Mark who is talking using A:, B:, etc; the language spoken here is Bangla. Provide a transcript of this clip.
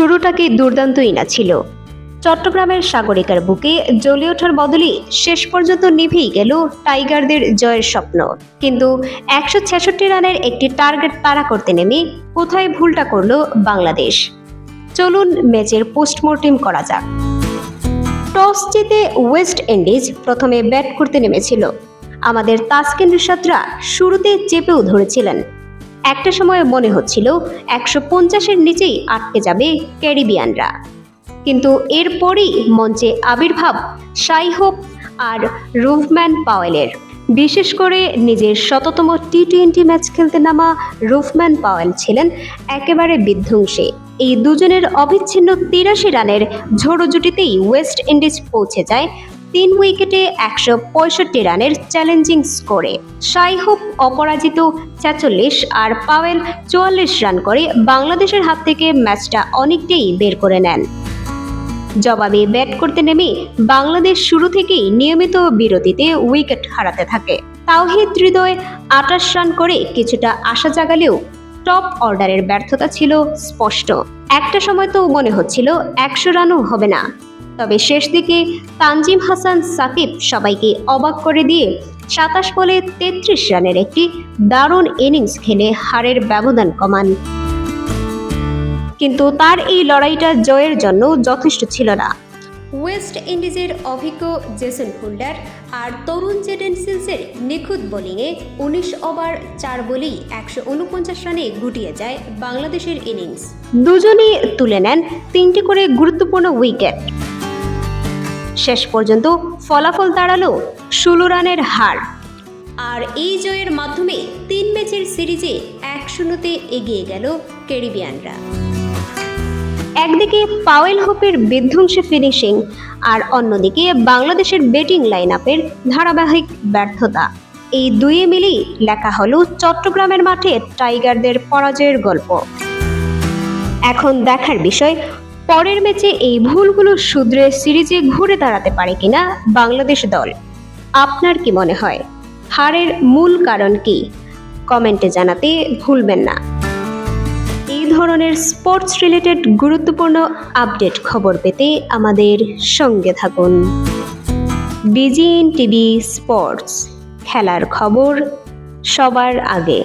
A: শুরুটাকে দুর্দান্তই না ছিল। চট্টগ্রামের সাগরিকার বুকে জ্বলে ওঠার বদলে শেষ পর্যন্ত নিভেই গেল টাইগারদের জয়ের স্বপ্ন। কিন্তু একশো ছেষট্টি রানের একটি টার্গেট তাড়া করতে নেমে কোথায় ভুলটা করল বাংলাদেশ? চলুন ম্যাচের পোস্টমর্টেম করা যাক। টস জিতে ওয়েস্ট ইন্ডিজ প্রথমে ব্যাট করতে নেমেছিল। আমাদের তাসকিন শুরুতে চেপেও ধরেছিলেন। একটা সময় মনে হচ্ছিল একশো পঞ্চাশের নিচেই আটকে যাবে ক্যারিবিয়ানরা। কিন্তু এরপরই মঞ্চে আবির্ভাব সাইহোপ আর রুফম্যান পাওয়েলের। বিশেষ করে নিজের শততম টি টোয়েন্টি ম্যাচ খেলতে নামা রুফম্যান পাওয়েল ছিলেন একেবারে বিধ্বংসী। এই দুজনের অবিচ্ছিন্ন তিরাশি রানের ঝোড়ো জুটিতেই ওয়েস্ট ইন্ডিজ পৌঁছে যায় তিন উইকেটে একশো পঁয়ষট্টি রানের চ্যালেঞ্জিং স্কোরে। সাইহোপ অপরাজিত ছেচল্লিশ আর পাওয়েল চুয়াল্লিশ রান করে বাংলাদেশের হাত থেকে ম্যাচটা অনেকটাই বের করে নেন। জবাবে ব্যাট করতে নেমে বাংলাদেশ শুরু থেকেই নিয়মিত বিরতিতে উইকেট হারাতে থাকে। তাওহিদ হৃদয় আটাশ রান করে কিছুটা আশা জাগালেও টপ অর্ডারের ব্যর্থতা ছিল স্পষ্ট। একটা সময় তো মনে হচ্ছিল একশো রানও হবে না। তবে শেষ দিকে তানজিম হাসান সাকিব সবাইকে অবাক করে দিয়ে সাতাশ বলে তেত্রিশ রানের একটি দারুণ ইনিংস খেলে হারের ব্যবধান কমান। কিন্তু তার এই লড়াইটা জয়ের জন্য যথেষ্ট ছিল না। ওয়েস্ট ইন্ডিজের অভিজ্ঞ জেসন হোল্ডার আর তরুণ জেডেন সিলসের নিখুঁত বোলিংয়ে উনিশ ওভার চার বলেই একশো উনপঞ্চাশ রানে গুটিয়ে যায় বাংলাদেশের ইনিংস। দুজনেই তুলে নেন তিনটি করে গুরুত্বপূর্ণ উইকেট। শেষ পর্যন্ত ফলাফল দাঁড়াল ষোলো রানের হার। আর এই জয়ের মাধ্যমে তিন ম্যাচের সিরিজে এক শূন্যতে এগিয়ে গেল ক্যারিবিয়ানরা। একদিকে পাওয়েল হোপের বিধ্বংসী ফিনিশিং আর অন্যদিকে বাংলাদেশের ব্যাটিং লাইন আপের ধারাবাহিক ব্যর্থতা। এই দুয়ে মিলেই লেখা হলো চট্টগ্রামের মাঠে টাইগারদের পরাজয়ের গল্প। এখন দেখার বিষয় পরের ম্যাচে এই ভুলগুলো শুধরে সিরিজে ঘুরে দাঁড়াতে পারে কিনা বাংলাদেশ দল? আপনার কি মনে হয়? হারের মূল কারণ কি? কমেন্টে জানাতে ভুলবেন না। এই ধরনের স্পোর্টস রিলেটেড গুরুত্বপূর্ণ আপডেট খবর পেতে আমাদের সঙ্গে থাকুন। বিজিএন টিভি স্পোর্টস খেলার খবর সবার আগে।